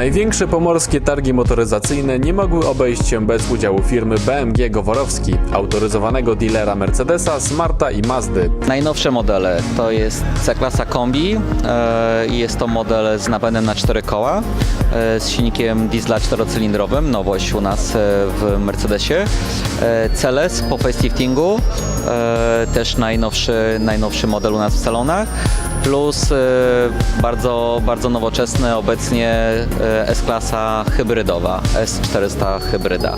Największe pomorskie targi motoryzacyjne nie mogły obejść się bez udziału firmy BMG Goworowski, autoryzowanego dealera Mercedesa, Smarta i Mazdy. Najnowsze modele to jest C-klasa kombi e, jest to model z napędem na cztery koła e, z silnikiem diesla czterocylindrowym, nowość u nas e, w Mercedesie. E, CLS po faceliftingu, e, też najnowszy, najnowszy model u nas w salonach, plus e, bardzo, bardzo nowoczesny obecnie S-klasa hybrydowa, S400 hybryda.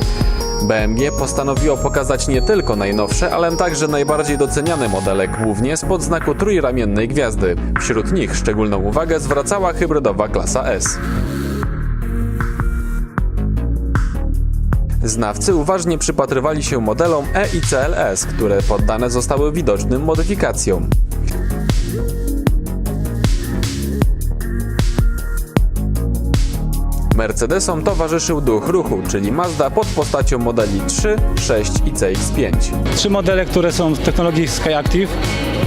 BMG postanowiło pokazać nie tylko najnowsze, ale także najbardziej doceniane modele, głównie spod znaku trójramiennej gwiazdy. Wśród nich szczególną uwagę zwracała hybrydowa klasa S. Znawcy uważnie przypatrywali się modelom E i CLS, które poddane zostały widocznym modyfikacjom. Mercedesom towarzyszył duch ruchu, czyli Mazda pod postacią modeli 3, 6 i CX-5. Trzy modele, które są w technologii SkyActiv,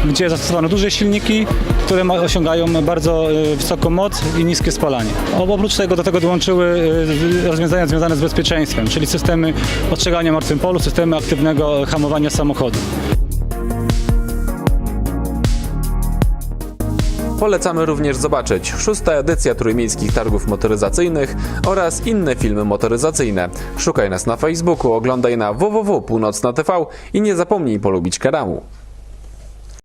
gdzie zastosowano duże silniki, które osiągają bardzo e, wysoką moc i niskie spalanie. Oprócz tego do tego dołączyły e, rozwiązania związane z bezpieczeństwem, czyli systemy ostrzegania martwym polu, systemy aktywnego hamowania samochodu. Polecamy również zobaczyć szósta edycja trójmiejskich targów motoryzacyjnych oraz inne filmy motoryzacyjne. Szukaj nas na Facebooku, oglądaj na www.północna TV i nie zapomnij polubić kanału.